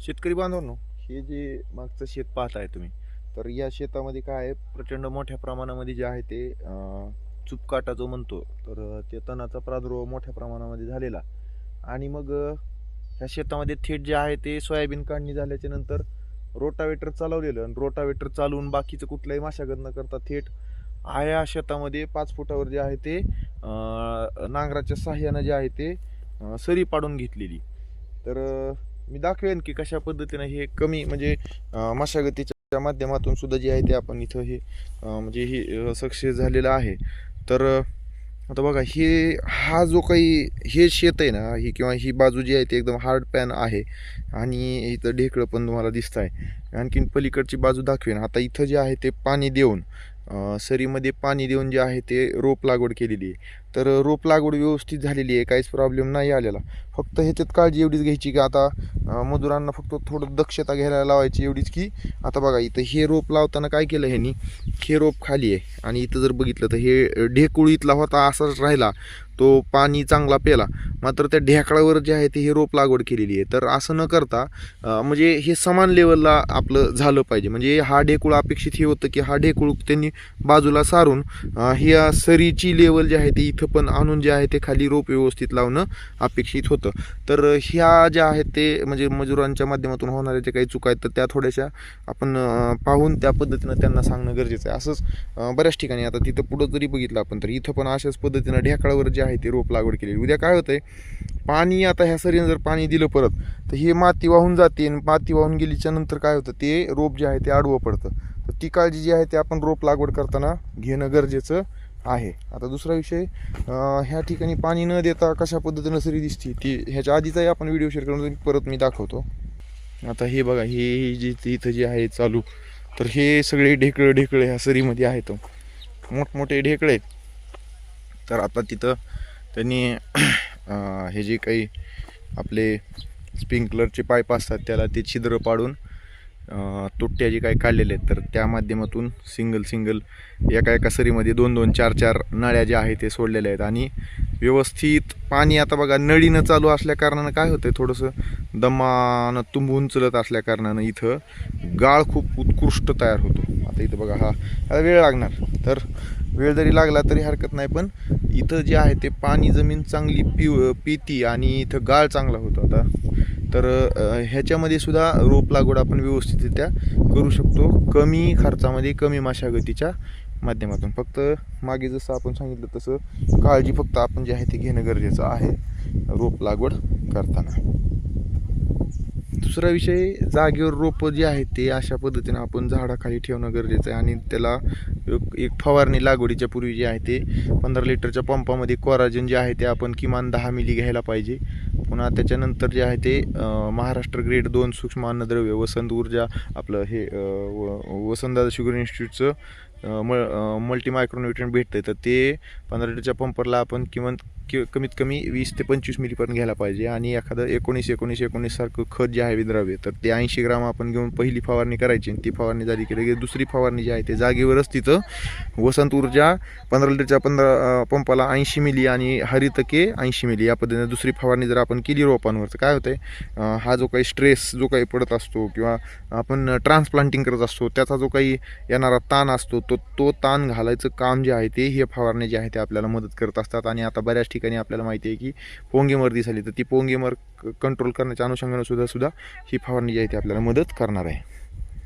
शेतकरी बांधवांनो हे जे मागचं शेत पाहताय तुम्ही तर या शेतामध्ये काय आहे प्रचंड मोठ्या प्रमाणामध्ये जे आहे ते चुपकाटा जो म्हणतो तर ते तणाचा प्रादुर्भाव मोठ्या प्रमाणामध्ये झालेला. आणि मग ह्या शेतामध्ये थेट जे आहे ते सोयाबीन काढणी झाल्याच्यानंतर रोटावेटर चालवलेलं आणि रोटावेटर चालवून बाकीचं कुठल्याही मशागत न करता थेट आया शेतामध्ये पाच फुटावर जे आहे ते नांगराच्या साह्यानं जे आहे ते सरी पाडून घेतलेली. तर मी दाखवेन की कशा पद्धतीनं हे कमी म्हणजे मशागतीच्या माध्यमातून सुद्धा जे आहे ते आपण इथं हे म्हणजे हे सक्सेस झालेलं आहे. तर आता बघा हे हा जो काही हे शेत आहे ना ही किंवा ही बाजू जी आहे ती एकदम हार्ड पॅन आहे आणि इथं ढेकळं पण तुम्हाला दिसत आहे आणखीन पलीकडची बाजू दाखवेन. आता इथं जे आहे ते पाणी देऊन सरीमध्ये पाणी देऊन जे आहे ते रोप लागवड केलेली आहे. तर रोप लागवड व्यवस्थित झालेली आहे काहीच प्रॉब्लेम नाही आलेला. फक्त ह्याच्यात काळजी एवढीच घ्यायची की आता मजुरांना फक्त थोडं दक्षता घ्यायला लावायची एवढीच की आता बघा इथं हे रोप लावताना काय केलं ह्यानी? हे रोप खाली आहे आणि इथं जर बघितलं तर हे ढेकुळ इथला होता असाच राहिला. तो पाणी चांगला पेला. मात्र त्या ढेकळावर जे आहे ते हे रोप लागवड केलेली आहे. तर असं न करता म्हणजे हे समान लेवलला आपलं झालं पाहिजे. म्हणजे हा ढेकुळ अपेक्षित हे होतं की हा ढेकुळ त्यांनी बाजूला सारून ही ह्या सरीची लेवल जे आहे ती इथं पण आणून जे आहे ते खाली रोप व्यवस्थित लावणं अपेक्षित होतं. तर ह्या ज्या आहेत ते म्हणजे मजुरांच्या माध्यमातून होणाऱ्या ज्या काही चुका आहेत तर त्या थोड्याशा आपण पाहून त्या पद्धतीनं त्यांना सांगणं गरजेचं आहे. असंच बऱ्याच ठिकाणी आता तिथं पुढं जरी बघितलं आपण तर इथं पण अशाच पद्धतीनं ढेकाळावर जे आहे ते रोप लागवड केलेली उद्या काय होतंय पाणी आता ह्या सरीनं जर पाणी दिलं परत तर हे माती वाहून जाते आणि माती वाहून गेलीच्या नंतर काय होतं ते रोप जे आहे ते आडवं पडतं. तर ती काळजी जी आहे ते आपण रोप लागवड करताना घेणं गरजेचं आहे. आता दुसरा विषय ह्या ठिकाणी पाणी न देता कशा पद्धतीनं सरी दिसते ती ह्याच्या आधीचाही आपण व्हिडिओ शेअर करून परत मी दाखवतो. आता हे बघा हे जे इथं जे आहे चालू तर हे सगळे ढेकळं ढेकळे ह्या सरीमध्ये आहेत. मोठमोठे ढेकळे तर आता तिथं त्यांनी हे जे काही आपले स्प्रिंकलरचे पाईप असतात त्याला ते छिद्र पाडून तुट्ट्या जे काही काढलेले आहेत तर त्या माध्यमातून सिंगल सिंगल एका एका सरीमध्ये दोन दोन चार चार नळ्या ज्या आहेत ते सोडलेल्या आहेत. आणि व्यवस्थित पाणी आता बघा नळीनं चालू असल्याकारणानं काय होतं थोडंसं दमानं तुंबून चलत असल्याकारणानं इथं गाळ खूप उत्कृष्ट तयार होतो. आता इथं बघा हा आता वेळ लागणार. तर वेळ जरी लागला तरी हरकत नाही पण इथं जे आहे ते पाणी जमीन चांगली पिव पिती आणि इथं गाळ चांगला होतो आता. तर ह्याच्यामध्ये सुद्धा रोप लागवड आपण व्यवस्थितरित्या करू शकतो कमी खर्चामध्ये कमी मशागतीच्या माध्यमातून. फक्त मागे जसं आपण सांगितलं तसं काळजी फक्त आपण जे आहे ते घेणं गरजेचं आहे रोप लागवड करताना. दुसरा विषय जागेवर रोपं जे आहेत ते अशा पद्धतीनं आपण झाडाखाली ठेवणं गरजेचं आहे आणि त्याला एक- एक फवारणी लागवडीच्या पूर्वी जे आहे ते पंधरा लिटरच्या पंपामध्ये कोराजन जे आहे ते आपण किमान दहा मिली घ्यायला पाहिजे. पुन्हा त्याच्यानंतर जे आहे ते महाराष्ट्र ग्रेड दोन सूक्ष्म अन्नद्रव्य वसंत ऊर्जा आपलं हे व- वसंतदादा शुगर इन्स्टिट्यूटचं म मल्टी मायक्रोन्युट्रियन भेटतं तर ते पंधरा लिटरच्या पंपरला आपण किमान कि कमीत कमी वीस ते पंचवीस मिलीपर्यंत घ्यायला पाहिजे. आणि एखादं एकोणीस एकोणीस एकोणीस सारखं खत जे आहे विद्राव्य तर ते ऐंशी ग्राम आपण घेऊन पहिली फवारणी करायची आणि ती फवारणी झाली की लगेच दुसरी फवारणी जी आहे ते जागेवरच तिथं वसंत ऊर्जा पंधरा लिटरच्या पंधरा पंपाला ऐंशी मिली आणि हरितके ऐंशी मिली या पद्धतीने दुसरी फवारणी जर आपण केली रोपांवर तर काय होतंय? हा जो काही स्ट्रेस जो काही पडत असतो किंवा आपण ट्रान्सप्लांटिंग करत असतो त्याचा जो काही येणारा ताण असतो तो तो ताण घालायचं काम जे आहे ते हे फवारणी जे आहे ते आपल्याला मदत करत असतात. आणि आता बऱ्याच ठिकाणी आपल्याला माहिती आहे की पोंगेमर दिसाली. तर ती पोंगेमर कंट्रोल करण्याच्या अनुषंगानं सुद्धा सुद्धा ही फवारणी जी आहे ती आपल्याला मदत करणार आहे.